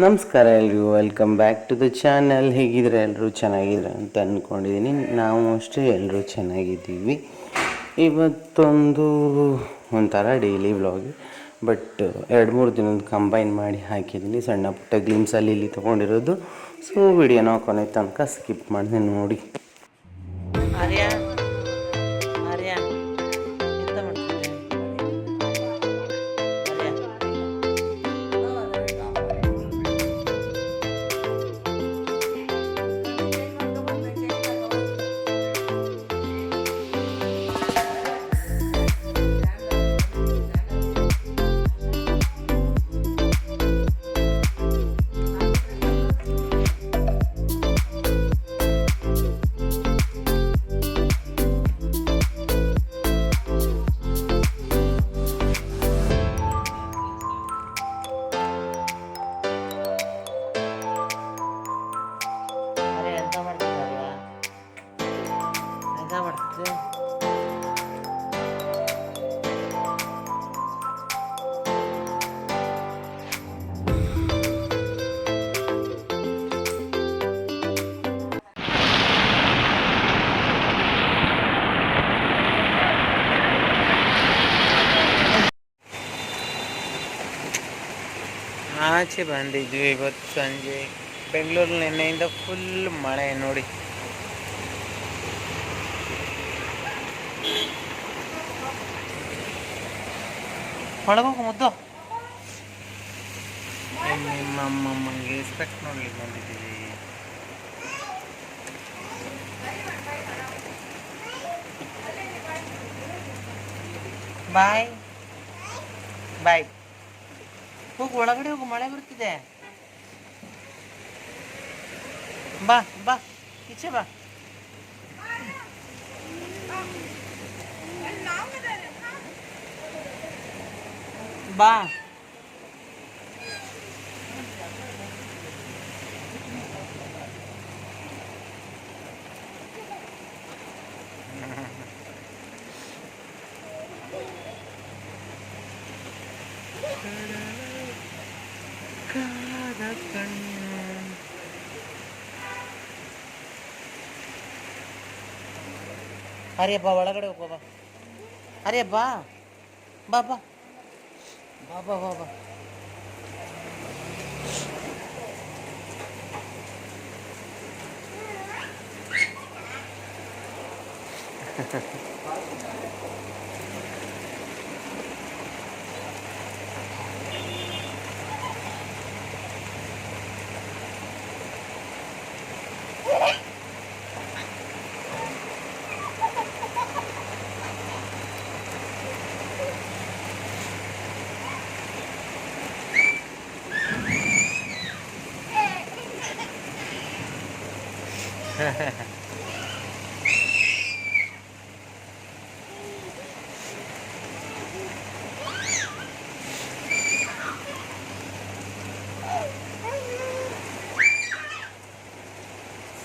ನಮಸ್ಕಾರ ಎಲ್ರಿಗೂ welcome back to the channel ಹೇಗಿದ್ರೆ ಎಲ್ಲರೂ ಚೆನ್ನಾಗಿದ್ರೆ ಅಂತ ಅಂದ್ಕೊಂಡಿದ್ದೀನಿ ನಾವು ಅಷ್ಟೇ ಎಲ್ಲರೂ ಚೆನ್ನಾಗಿದ್ದೀವಿ. ಇವತ್ತೊಂದು ಒಂಥರ ಡೈಲಿ ವ್ಲಾಗ್ ಬಟ್ ಎರಡು ಮೂರು ದಿನದ ಕಂಬೈನ್ ಮಾಡಿ ಹಾಕಿದ್ದೀನಿ. ಸಣ್ಣ ಪುಟ್ಟ ಗ್ಲಿಮ್ಸಲ್ಲಿ ಇಲ್ಲಿ ತೊಗೊಂಡಿರೋದು. ಸೊ ವಿಡಿಯೋನ ಕೊನೆ ತನಕ ಸ್ಕಿಪ್ ಮಾಡಿದೆ ನೋಡಿ. ಆಚೆ ಬಂದಿದ್ವಿ ಇವತ್ತು ಸಂಜೆ. ಬೆಂಗಳೂರು ನಿನ್ನೆಯಿಂದ ಫುಲ್ ಮಳೆ ನೋಡಿ. ಒಳಗೋಗು ಮುದ್ದು. ನಿಮ್ಮ ಅಮ್ಮಮ್ಮಂಗೆ ಸ್ಪೆಕ್ಟ್ ನೋಡ್ಲಿಕ್ಕೆ ಬಂದಿದ್ದೀವಿ. ಬಾಯ್ ಬಾಯ್ ಹೋಗು ಒಳಗಡೆ ಹೋಗು ಮಳೆ ಬರ್ತಿದೆ. ಬಾ ಬಾ ಈಚೆ ಬಾ. ಬಾ. ಅರೆ ಬಾ ಒಳಗಡೆ ಹೋಗೋ ಬಾ ಅರೆ ಬಾ ಬಾ ಬಾ ಬಾ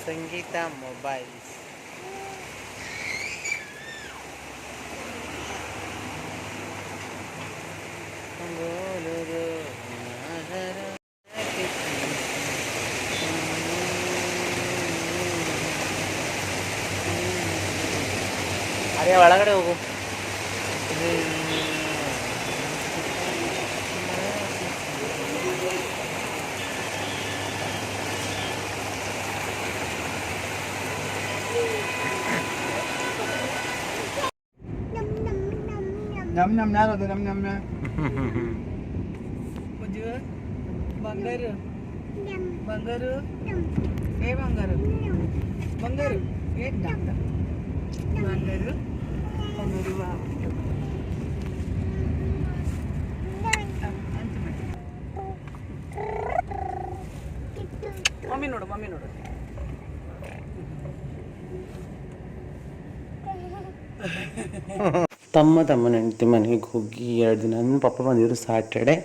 ಬಾ ಬಾ ಬಾ ಸಂಗೀತ ಮೊಬೈಲ್ಸ್ ಅರೆ ಒಳಗಡೆ ಹೋಗು ನಮ್ ನಮ್ ಯಾರದು ನಮ್ ನಮ್ ಬಂಗಾರು ಬಂಗಾರು ಏ ಬಂಗಾರು ಬಂಗಾರು ಏ ಡಾಕ್ಟರ್ ಬಂಗಾರು ಬಾ ಮಮ್ಮಿ ನೋಡು ಮಮ್ಮಿ ನೋಡು. ತಮ್ಮ ತಮ್ಮನ ಹೆಂಡತಿ ಮನೆಗೆ ಹೋಗಿ ಎರಡು ದಿನ. ನನ್ನ ಪಪ್ಪ ಬಂದಿದ್ರು ಸಾಟರ್ಡೆ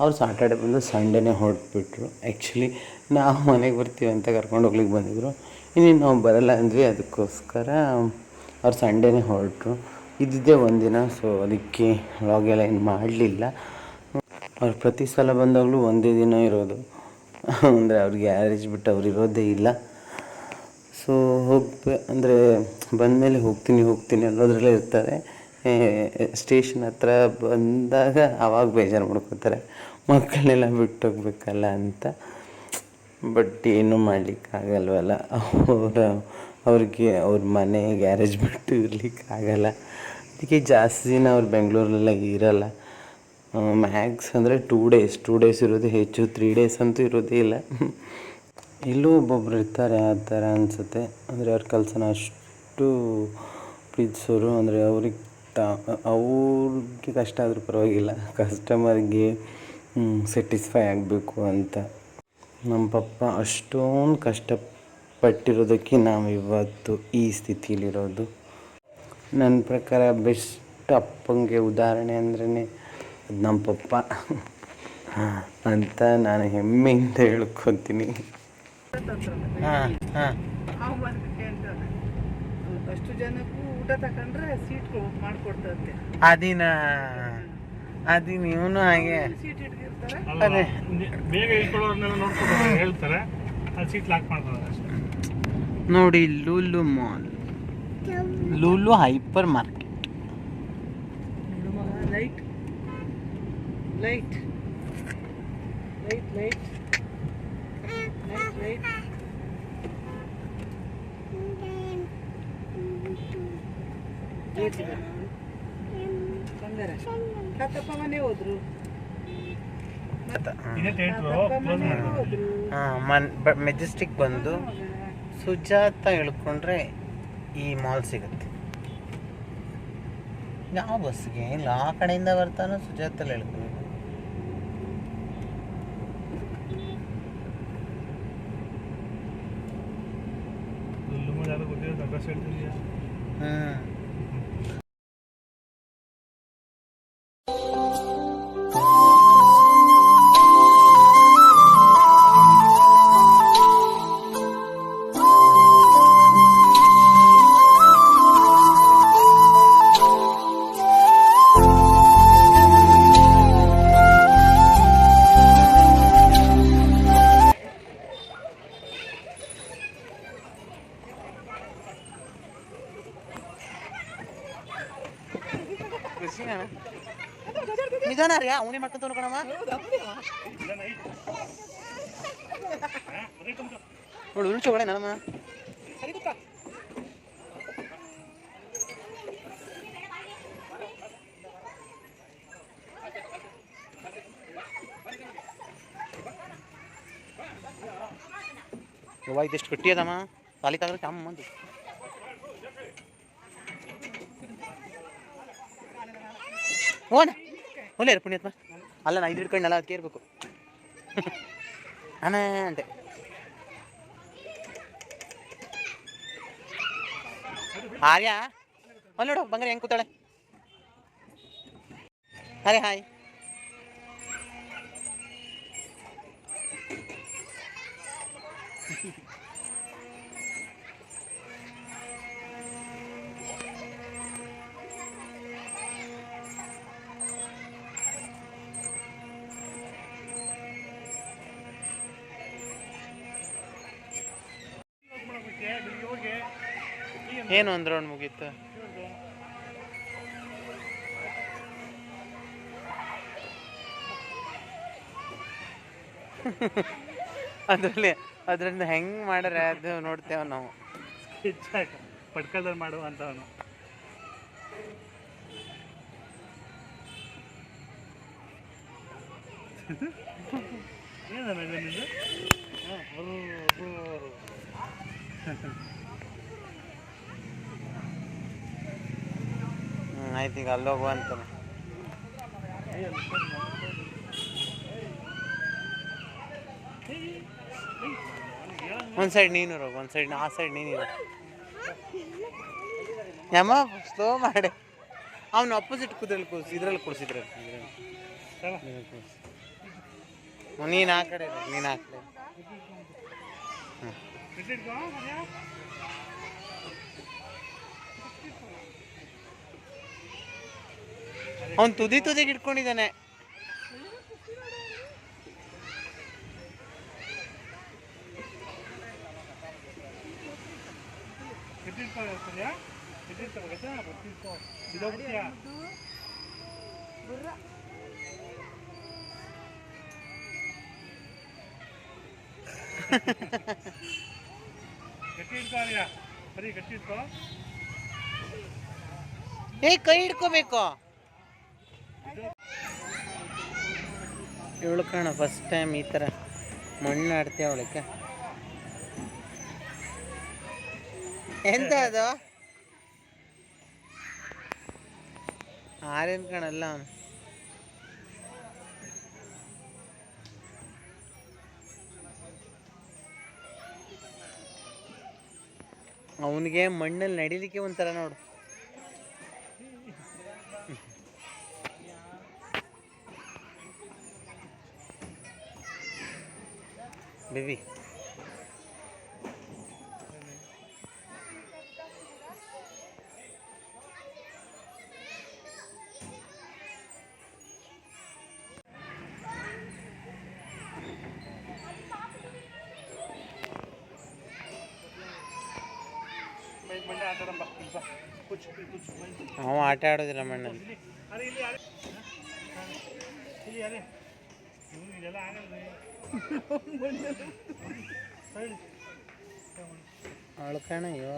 ಅವ್ರು ಸಾಟರ್ಡೆ ಬಂದು ಸಂಡೇನೇ ಹೊರಟ್ಬಿಟ್ರು. ಆ್ಯಕ್ಚುಲಿ ನಾವು ಮನೆಗೆ ಬರ್ತೀವಿ ಅಂತ ಕರ್ಕೊಂಡು ಹೋಗ್ಲಿಕ್ಕೆ ಬಂದಿದ್ರು. ಇನ್ನೇನು ನಾವು ಬರಲ್ಲ ಅಂದ್ವಿ. ಅದಕ್ಕೋಸ್ಕರ ಅವ್ರು ಸಂಡೇನೇ ಹೊರಟ್ರು. ಇದ್ದಿದ್ದೇ ಒಂದಿನ ಸೊ ಅದಕ್ಕೆ ವ್ಲಾಗ್ ಎಲ್ಲ ಏನು ಮಾಡಲಿಲ್ಲ. ಅವ್ರು ಪ್ರತಿ ಸಲ ಬಂದಾಗಲೂ ಒಂದೇ ದಿನ ಇರೋದು. ಅಂದರೆ ಅವ್ರಿಗೆ ಗ್ಯಾರೇಜ್ ಬಿಟ್ಟು ಅವ್ರು ಇರೋದೇ ಇಲ್ಲ. ಸೊ ಹೋಗ್ಬೇ ಅಂದರೆ ಬಂದಮೇಲೆ ಹೋಗ್ತೀನಿ ಹೋಗ್ತೀನಿ ಅನ್ನೋದ್ರಲ್ಲೇ ಇರ್ತಾರೆ. ಸ್ಟೇಷನ್ ಹತ್ರ ಬಂದಾಗ ಆವಾಗ ಬೇಜಾರು ಮಾಡ್ಕೋತಾರೆ. ಮಕ್ಕಳನ್ನೆಲ್ಲ ಬಿಟ್ಟು ಹೋಗ್ಬೇಕಲ್ಲ ಅಂತ. ಬಟ್ ಏನೂ ಮಾಡಲಿಕ್ಕಾಗಲ್ವಲ್ಲ. ಅವರ ಅವ್ರಿಗೆ ಅವ್ರ ಮನೆ ಗ್ಯಾರೇಜ್ ಬಿಟ್ಟು ಇರಲಿಕ್ಕಾಗಲ್ಲ ಅದಕ್ಕೆ ಜಾಸ್ತಿ ದಿನ ಅವ್ರು ಬೆಂಗಳೂರಲ್ಲ ಇರಲ್ಲ. ಮ್ಯಾಕ್ಸ್ ಅಂದರೆ ಟೂ ಡೇಸ್ ಟೂ ಡೇಸ್ ಇರೋದೇ ಹೆಚ್ಚು ತ್ರೀ ಡೇಸ್ ಅಂತೂ ಇರೋದೇ ಇಲ್ಲ. ಇಲ್ಲೂ ಒಬ್ಬೊಬ್ರು ಇರ್ತಾರೆ, ಆ ಥರ ಅನಿಸುತ್ತೆ. ಅಂದರೆ ಅವ್ರ ಕೆಲಸನ ಅಷ್ಟು ಪ್ರೀತಿಸೋರು, ಅಂದರೆ ಅವ್ರಿಗೆ ತಾ, ಅವ್ರಿಗೆ ಕಷ್ಟ ಆದರೂ ಪರವಾಗಿಲ್ಲ. ಕಸ್ಟಮರ್ಗೆ ಸ್ಯಾಟಿಸ್ಫೈ ಆಗಬೇಕು ಅಂತ. ನಮ್ಮ ಪಪ್ಪ ಅಷ್ಟೊಂದು ಕಷ್ಟಪಟ್ಟಿರೋದಕ್ಕೆ ನಾವು ಇವತ್ತು ಈ ಸ್ಥಿತಿಯಲ್ಲಿರೋದು. ನನ್ನ ಪ್ರಕಾರ ಬೆಸ್ಟ್ ಅಪ್ಪಂಗೆ ಉದಾಹರಣೆ ಅಂದ್ರೇ ಅದು ನಮ್ಮ ಪಪ್ಪ. ಅಂತ ನಾನು ಹೆಮ್ಮೆಯಿಂದ ಹೇಳ್ಕೊತೀನಿ. ಹಾಂ ಹಾಂ. ಅಷ್ಟು ಜನಕ್ಕೂ ಊಟ ತಕೊಂಡ್ರೆ ಸೀಟ್ ಮಾಡ್ಕೊಡ್ತಂತೆ. ಅದಿನ ಅದಿನ ಇವನು ಹಾಗೆ. ಸೀಟ್ ಅಲ್ಲ, ಅದೇ. ಬೇಗ ಇಟ್ಕೊಳ್ಳೋರ್ನೆಲ್ಲ ನೋಡ್ಕೊಂಡು ಹೇಳ್ತಾರೆ ಆ ಸೀಟ್ ಲಾಕ್ ಮಾಡ್ತಾರೆ ನೋಡಿ Lulu mall. Lulu hypermarket. Light. Light. Light light. Light light. ತಾತಪ್ಪ ಮನೆ ಹೋದ್ರು. ಮೆಜೆಸ್ಟಿಕ್ ಬಂದು. ಸುಜಾತ ಇಳ್ಕೊಂಡ್ರೆ ಈ ಮಾಲ್ ಸಿಗುತ್ತೆ. ಯಾವ ಬಸ್ಗೆ ಇಲ್ಲ ಆ ಕಡೆಯಿಂದ ಬರ್ತಾನೋ ಸುಜಾತಲ್ಲಿ ಇಳ್ಕೊಂಡು ಹ್ಮ್. ಹ್ಞೂ ಅವನೇ ಮಾಡ್ಕೊಂತ ಕಣಮ್ಮ ನೋಡು ಉಳ್ಚೋಗಳೆ ನನ್ನಮ್ಮ ಯವ್ವ ಇದೆಷ್ಟು ಅದಮ್ಮ. ಖಾಲಿ ತಗದ್ರೆ ಚಾಮ್ ಮಂದಿ. ಓನ ಒಳ್ಳೆ ಪುಣ್ಯಾತ್ಮ ಅಲ್ಲ ನಾ ಇದು ಹಿಡ್ಕೊಂಡಲ್ಲ ಅದಕ್ಕೆ ಇರಬೇಕು ಅನ ಅಂತೆ ಆರ್ಯ ಅಲ್ಲಿ ನೋಡು ಬಂಗಾರ ಹೆಂಗೆ ಕೂತಾಳೆ ಅರೆ ಹಾಯ್ ಏನು ಒಂದು ರೌಂಡ್ ಮುಗೀತು? ಅದರಲ್ಲಿ ಅದರಿಂದ ಹೆಂಗೆ ಮಾಡ್ರೆ ಅದು ನೋಡ್ತೇವೆ ನಾವು. ಹೆಚ್ಚಾಯ್ತು ಪಟ್ಕಲ್ದಲ್ಲಿ ಮಾಡು ಅಂತ ಅವನು ಏನಮ್ಮ ಇದು ನಿಂದು? ಹ್ಞೂ ಆಯ್ತು ಈಗ ಅಲ್ಲಿ ಹೋಗುವ ಅಂತ ಒಂದು ಸೈಡ್ ನೀನು ಇರೋ ಒಂದು ಸೈಡ್ ಆ ಸೈಡ್ ನೀನು ಇರೋ. ಯಮ್ಮ ಸ್ಲೋ ಮಾಡಿ. ಅವನು ಅಪೋಸಿಟ್ ಕುದ್ರಲ್ಲಿ ಕೂರಿಸಿ ಇದ್ರಲ್ಲಿ ಕೂರಿಸಿದ್ರೆ ನೀನು ಆ ಕಡೆ ನೀನು ಆ ಕಡೆ ಬಿಟ್ಟಿಟ್ಕೋ, ಅವನು ತುದಿ ತುದಿಗೆ ಇಟ್ಕೊಂಡಿದ್ದಾನೆ ಏ ಕೈ ಹಿಡ್ಕೋಬೇಕು. ಇವಳು ಕಾಣ ಫಸ್ಟ್ ಟೈಮ್ ಈ ಥರ ಮಣ್ಣು ಆಡ್ತೀಯ ಅವಳಕ್ಕೆ ಎಂತ ಅದು? ಆರೇನು ಕಾಣಲ್ಲ ಅವನು. ಅವನಿಗೆ ಮಣ್ಣಲ್ಲಿ ನಡಿಲಿಕ್ಕೆ ಒಂಥರ ನೋಡು. ಬೇಬಿ ಮೈ ಮಂಡೆ ಆಟ ಆಡಂಬ ಇಲ್ಲಿ ಬಾ ಕುಚ್ಚು ಕುಚ್ಚು ಮೈ ಅವ ಆಟ ಆಡೋದಿಲ್ಲ ಮಣ್ಣಲ್ಲಿ ಇಲ್ಲಿ ಅರೆ ಇಲ್ಲಿ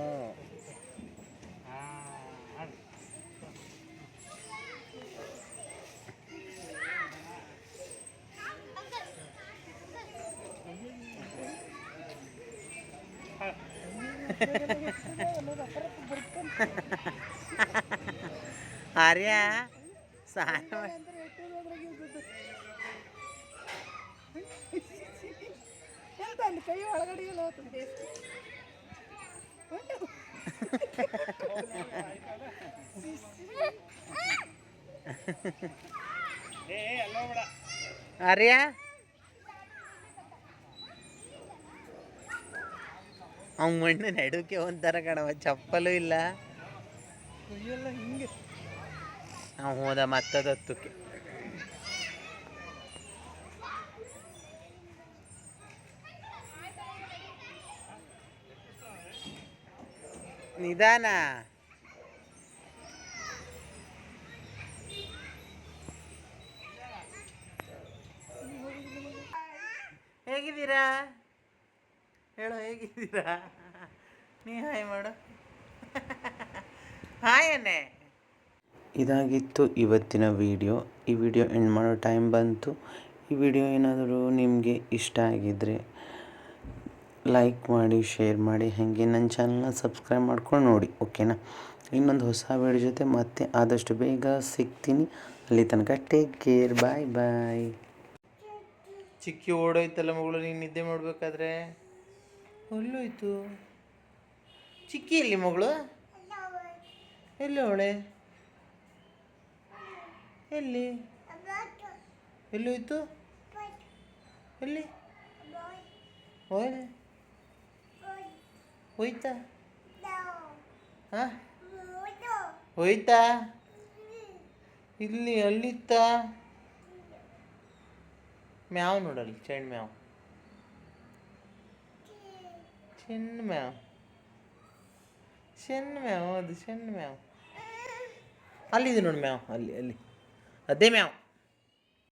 ಅರೆ ಇಲ್ಲಿ ಅಲ್ಲಿ ಕೈ ಒಳಗಡೆ ಎಲ್ಲ ಹೋಗ್ತದೆ. ಆರ್ಯ? ಅವ್ನ ಮಣ್ಣು ನಡುಕೆ ಒಂಥರ ಕಣವ ಚಪ್ಪಲು ಇಲ್ಲ. ಅವ ಹಿಂಗೆ. ಅವ್ ಹೋದ ಮತ್ತದ ನಿಧಾನ. ಹೇಗಿದ್ದೀರಾ? ಹೇಳು, ಹೇಗಿದ್ದೀರಾ? ನೀ ಹಾಯ್ ಮಾಡು. ಹಾಯ್ ಅನ್ನೆ ಇದಾಗಿತ್ತು ಇವತ್ತಿನ ವಿಡಿಯೋ. ಈ ವಿಡಿಯೋ ಎಂಡ್ ಮಾಡೋ ಟೈಮ್ ಬಂತು. ಈ ವಿಡಿಯೋ ಏನಾದರೂ ನಿಮಗೆ ಇಷ್ಟ ಆಗಿದ್ದರೆ ಲೈಕ್ ಮಾಡಿ ಶೇರ್ ಮಾಡಿ, ಹಾಗೆ ನನ್ನ ಚಾನಲ್ನ ಸಬ್ಸ್ಕ್ರೈಬ್ ಮಾಡ್ಕೊಂಡು ನೋಡಿ ಓಕೆನಾ ಇನ್ನೊಂದು ಹೊಸ ವಿಡಿಯೋ ಜೊತೆ ಮತ್ತೆ ಆದಷ್ಟು ಬೇಗ ಸಿಗ್ತೀನಿ. ಅಲ್ಲಿ ತನಕ ಟೇಕ್ ಕೇರ್ ಬಾಯ್ ಬಾಯ್ ಚಿಕ್ಕಿ ಓಡೋಯ್ತಲ್ಲ ಮಗಳು, ನೀನು ನಿದ್ದೆ ಮಾಡಬೇಕಾದ್ರೆ? ಎಲ್ಲೋಯ್ತು? ಚಿಕ್ಕಿ ಎಲ್ಲಿ ಮಗಳು? ಎಲ್ಲಿ ಅವಳೆ? ಎಲ್ಲಿ? ಎಲ್ಲೋಯ್ತು ಎಲ್ಲಿ? ಹೋಯ್ ಹೋಯ್ತಾ? ಹಾಂ? ಹೋಯ್ತಾ? ಇಲ್ಲಿ ಅಲ್ಲಿತ್ತ ಮ್ಯಾವ್ ನೋಡಲ್ಲಿ ಚೆಂಡ್ ಮ್ಯಾವ್. ಚೆನ್ನ ಮ್ಯಾವ್. ಚೆನ್ನ ಮ್ಯಾವ್ ಅದು ಚೆನ್ನ ಮ್ಯಾವ್. ಅಲ್ಲಿದೆ ನೋಡಿ ಮ್ಯಾವ್ ಅಲ್ಲಿ ಅಲ್ಲಿ. ಅದೇ ಮ್ಯಾವ್.